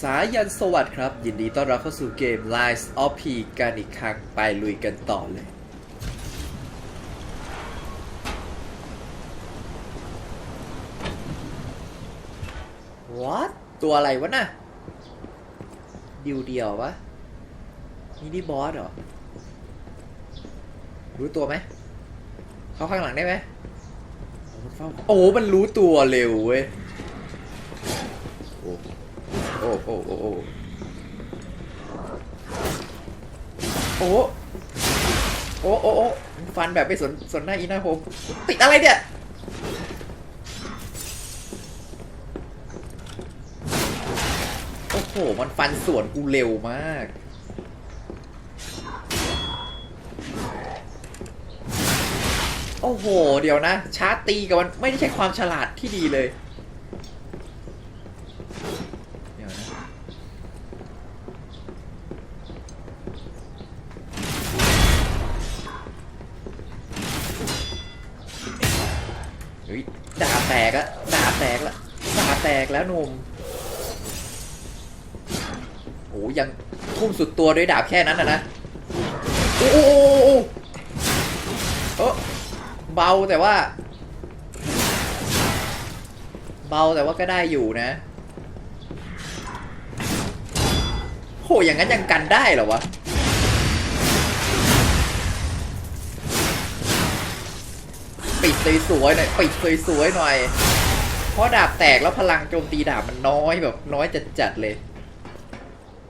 สายันสวัสดิ์ครับ ยินดีต้อนรับเข้าสู่เกม Lies of P กันอีกครั้งไปลุยกันต่อเลย What ตัวอะไรวะน่ะ ดิวเดียววะนี่นี่บอสเหรอ รู้ตัวไหม เข้าข้างหลังได้ไหม โอ้โหมันรู้ตัวเร็วเว้ยโอ้ อ้โอ้โอ้โอ้โอ้โอ้โอ้โอ้ฟันแบบไม่สนสนหน้าอีหน้าผมติดอะไรเนี่ยโอ้โห มันฟันสวนกูเร็วมาก โอ้โห เดี๋ยวนะ ชาร์จตีกับมันไม่ได้ใช้ความฉลาดที่ดีเลยังทุ่มสุดตัวด้วยดาบแค่นั้นนะนะโอ้โอ้โอ้โอ้โอ้เบาแต่ว่า เบาแต่ว่าก็ได้อยู่นะโหอย่างนั้นยังกันได้เหรอวะปิดสวยๆหน่อยปิดสวยๆหน่อย เพราะดาบแตกแล้วพลังโจมตีดาบมันน้อยแบบน้อยจัดๆเลย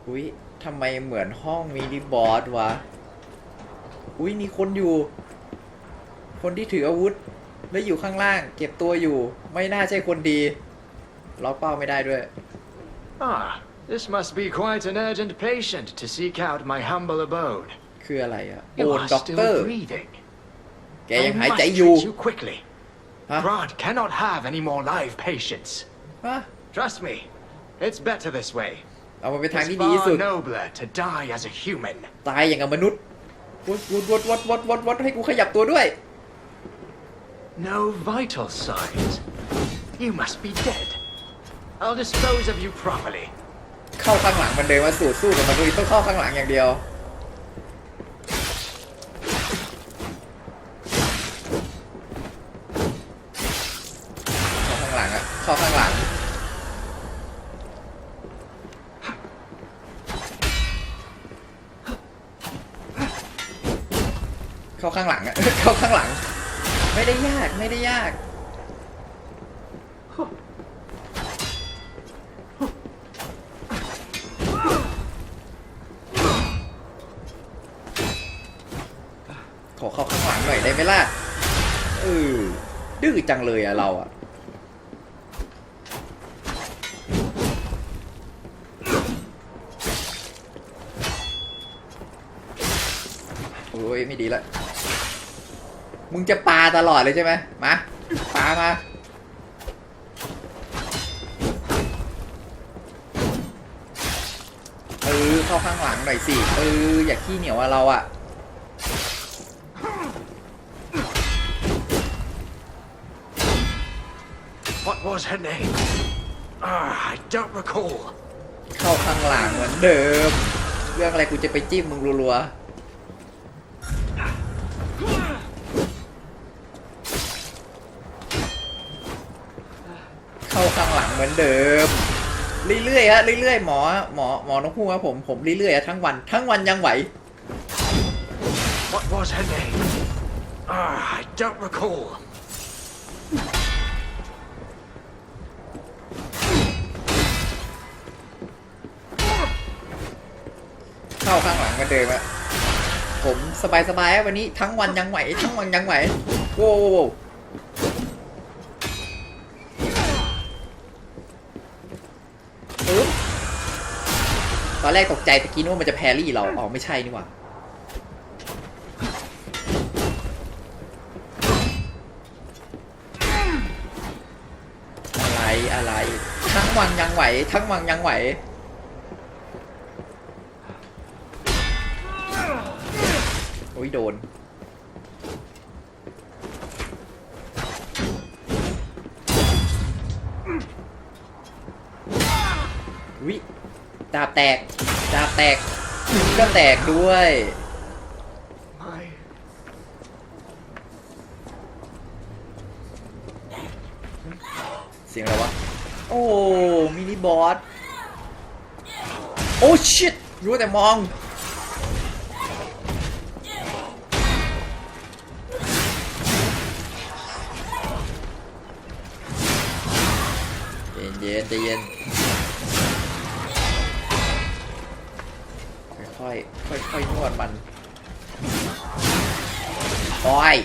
อุ้ยทำไมเหมือนห้องมินิบอสวะ อุ้ยมีคนอยู่ คนที่ถืออาวุธ และอยู่ข้างล่าง เก็บตัวอยู่ ไม่น่าใช่คนดีล็อกเป้าไม่ได้ด้วย Ah, this must be quite an urgent patient to seek out my humble abode. คืออะไรอะโอ You น are ด็อกเตอ still ร์ breathing. แกยัง I หายใจ must อยู่ treat you quickly. ฮะ Brad cannot have any more live patients. ฮะ Trust me, it's better this way. เอามาเป็นทาง It's ที่ดีที่สุด far nobler to die as a human. ตายอย่างกับมนุษย์วดวดวดวดวดวดวดให้กูขยับตัวด้วย No vital signs. You must be dead. I'll dispose of you properly. เข้าข้างหลังมันเดินมาสู่สู้กับมันดูต้องเข้าข้างหลังอย่างเดียว ข้าข้างหลังอะเข้าข้างหลัง ไม่ได้ยากไม่ได้ยากขอเข้าข้างหลังหน่อยได้ไหมล่ะเออดื้อจังเลยอะเราอะโอ้ยไม่ดีละ มึงจะปาตลอดเลยใช่ไหมมา ปามาเออเข้าข้างหลังหน่อยสิเอออย่าขี้เหนียวอะเราอะ What was her name? Ah, I don't recall. เข้าข้างหลังเหมือนเดิม เรื่องอะไรกูจะไปจิ้มมึงรัวๆ เข้าข้างหลังเหมือนเดิม เรื่อยๆฮะเรื่อยๆหมอหมอหมอนกฮูกครับผมผมเรื่อยๆฮะทั้งวันทั้งวันยังไหว What was her name? Ah, I don't recall. เข้าข้างหลังเหมือนเดิมอะผมสบายๆฮะวันนี้ทั้งวันยังไหวทั้งวันยังไหวโว้วปึ๊บ ตอนแรกตกใจตะกี้นึกว่ามันจะแพรี่เราอ๋อไม่ใช่นี่หว่าอะไรอะไรทั้งวันยังไหว ทั้งวันยังไหวโอ้ยโดนวิดาบแตก ดาบแตกก็แตกด้วยเสียงอะไรวะ โอ้ มินิบอส โอ้ชิตรู้แต่มอง เย็นเย็นใจเย็น ค่อยค่อยค่อยนวดมันโอ้ย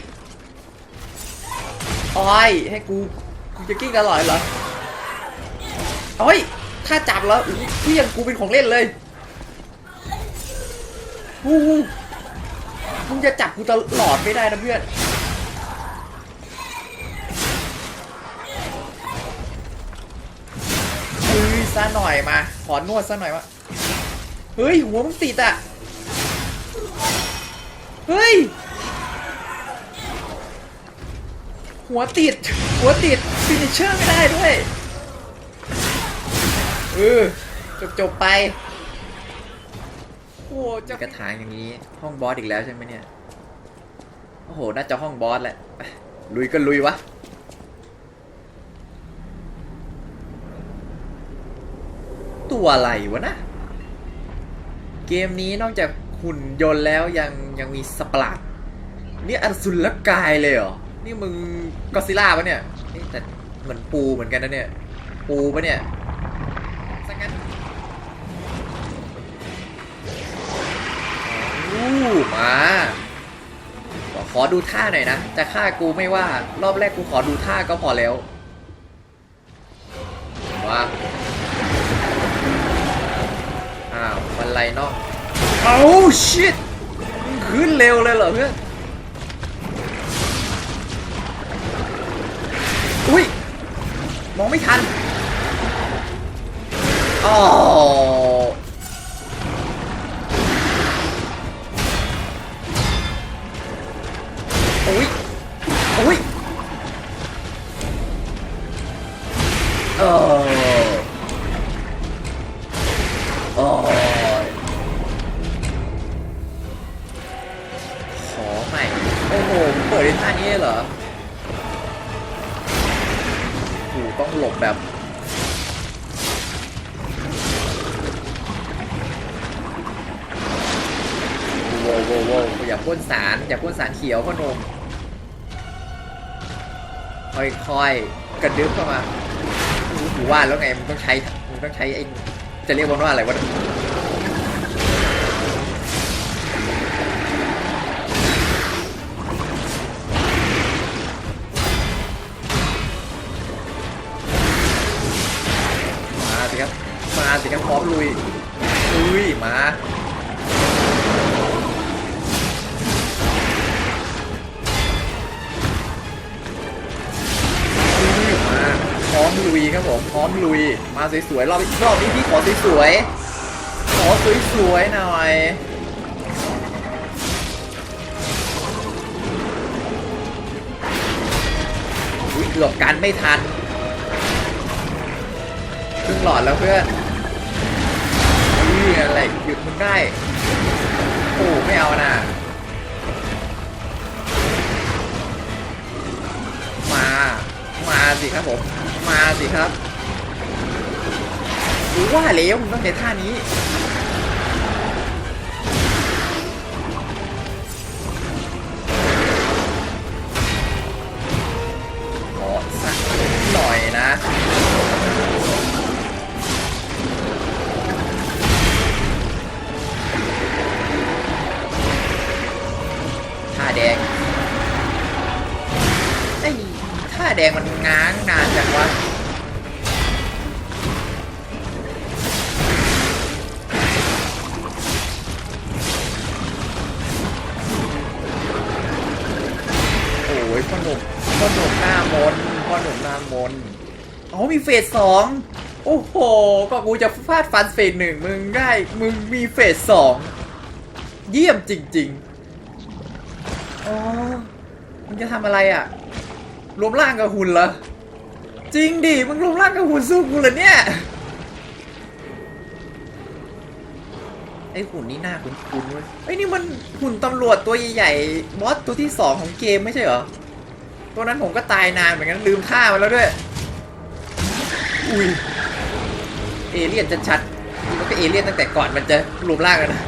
อ้ยให้กูกูจะกิ้งตลอดเหรอโอ้ยถ้าจับแล้วพี่ยังกูเป็นของเล่นเลยฮู้ฮู้มึงจะจับกูตลอดไม่ได้นะเพื่อนเฮ้ยซะหน่อยมา ขอนวดซะหน่อยวะ เฮ้ย หัวมึงติดอะ เฮ้ย หัวติด หัวติดฟินิชเชอร์ไม่ได้ด้วย เออ จบจบไป โอ้จะกระถางอย่างนี้ ห้องบอสอีกแล้วใช่ไหมเนี่ย โอ้โห น่าจะห้องบอสแหละ ลุยก็ลุยวะตัวอะไรวะนะ เกมนี้นอกจากหุ่นยนต์แล้วยังยังมีสปลัดนี่อสุรกายเลยเหรอ นี่มึงกอดซิล่าปะเนี่ยแต่เหมือนปูเหมือนกันนะเนี่ย ปูปะเนี่ยสังั้นอู้มาขอขอดูท่าหน่อยนะ จะฆ่ากูไม่ว่ารอบแรกกูขอดูท่าก็พอแล้ว มา นไรนอกเอาชิตขึ้นเร็วเลยเหรอเพื่อนอุ้ยมองไม่ทันอ๋ออุ้ยอุ้ยเออ ว้วโว้วโว้วอย่าพ่นสารอย่าพ่นสารเขียวพ่อหนมค่อยๆกระดึ๊บเข้ามารู้กูว่าแล้วไงมึงต้องใช้มึงต้องใช้ไอ้จะเรียกมันว่าอะไรวะมาสิครับมาสิครับพร้อมลุยลุยมา ร้อมลุยครับผมพร้อมลุยมาสวยๆรอบรอบนี้พี่ขอสวยๆขอสวยๆหน่อยอุ้ยเกือบกันไม่ทันครึ่งหลอดแล้วเพื่อนนี่อะไรหยุดมึงได้โอ้ไม่เอานะมา มาสิครับผม มาสิครับรู้ว่าแล้วมันต้องใช้ท่านี้ อ้ยพ่อหนุ่มพ่อหนุ่มหน้ามนพ่อหนุ่มหน้ามนอ๋อมีเฟสสองโอ้โหก็กูจะฟาดฟันเฟสหนึ่งมึงได้มึงมีเฟสสองเยี่ยมจริง ๆอ๋อมึงจะทำอะไรอะรวมร่างกับหุ่นเหรอจริงดิมึงรวมร่างกับหุ่นสู้กูเหรอเนี่ยไอ้หุ่นนี่หน้าคุ้นๆเว้ยไอ้นี่มันหุ่นตำรวจตัวใหญ่ๆบอสตัวที่สองของเกมไม่ใช่เหรอ ตัวนั้นผมก็ตายนานเหมือนกันลืมฆ่ามันแล้วด้วย อุ้ย เอเลี่ยนชัดๆมันก็เอเลี่ยนตั้งแต่ก่อนมันจะรวมร่างกันนะ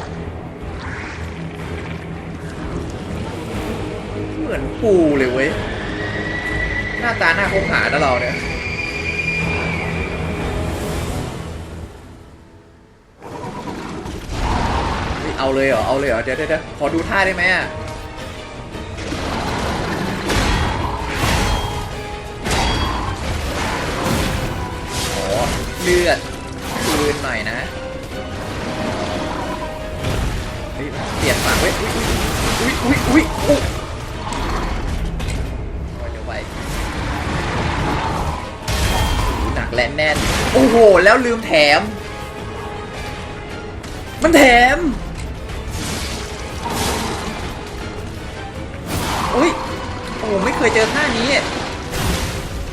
เหมือนปูเลยเว้ย หน้าตาหน้าคงหานะเราเนี่ยเอาเลยเหรอ เอาเลยเหรอ เดี๋ยวเดี๋ยวเดี๋ยวขอดูท่าได้ไหมอะ เลือดคืนหน่อยนะเปลี่ยนฝั่งเว้ยอุ้ยอุ้ยอุ้ยอุ้ยโอ้ยเดี๋ยวไปหนักและแน่น โอ้โห แล้วลืมแถม มันแถมอุ้ยโอ้โหไม่เคยเจอท่านี้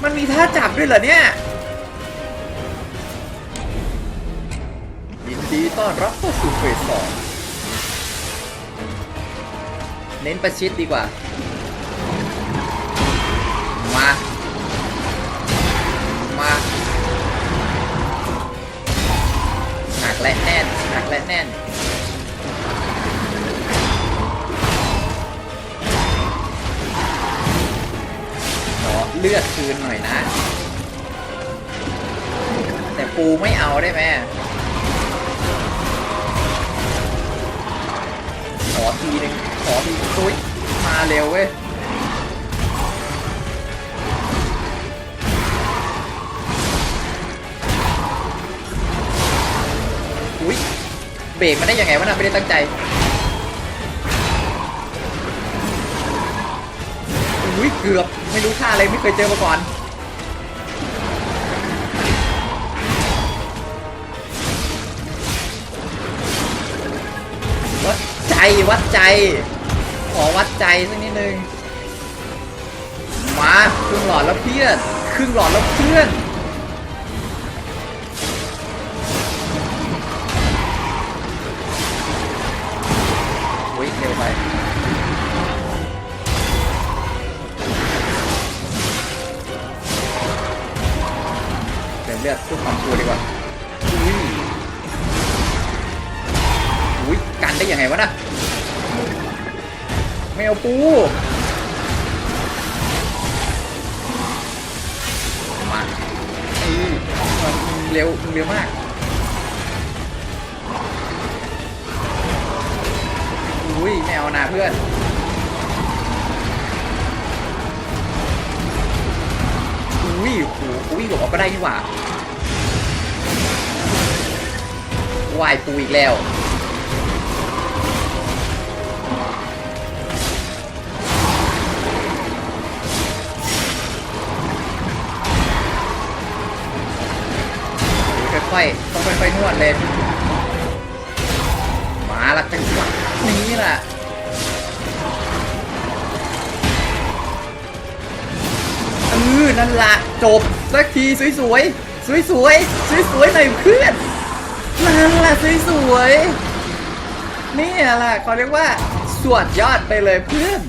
มันมีท่าจับด้วยเหรอเนี่ย ดีต้อนรับเข้าสู่เฟสสองเน้นประชิดดีกว่า มา มาหนักและแน่นหนักและแน่นขอเลือดคืนหน่อยนะ แต่ปูไม่เอาได้ไหม อทีนึงขอทีตุ้ยมาเร็วเว้ยอุ้ยเบรกมันได้ยังไงวะน่ะไม่ได้ตั้งใจอุ้ยเกือบไม่รู้ท่าอะไรไม่เคยเจอมาก่อน ใจวัดใจ ขอวัดใจสักนิดนึง มาครึ่งหลอดแล้วเพื่อนครึ่งหลอดแล้วเพื่อนอุ้ยเร็วไปเติมเลือดเพื่อความชัวดีกว่า ได้ยังไงวะน่ะไม่เอาปูมาเออมันเร็วเร็วมากอุ้ยไม่เอานาเพื่อนอุ้ยโหอุ้ยหลบออกก็ได้นี่หว่าวายปูอีกแล้ว ค่อยๆต้องค่อยๆนวดเลย มาละจังหวะนี้แหละเออนั่นละจบสักทีสวยๆ สวยๆ สวยๆ หน่อยเพื่อนนั่นละสวยๆ นี่แหละเขาเรียกว่าสวดยอดไปเลยเพื่อน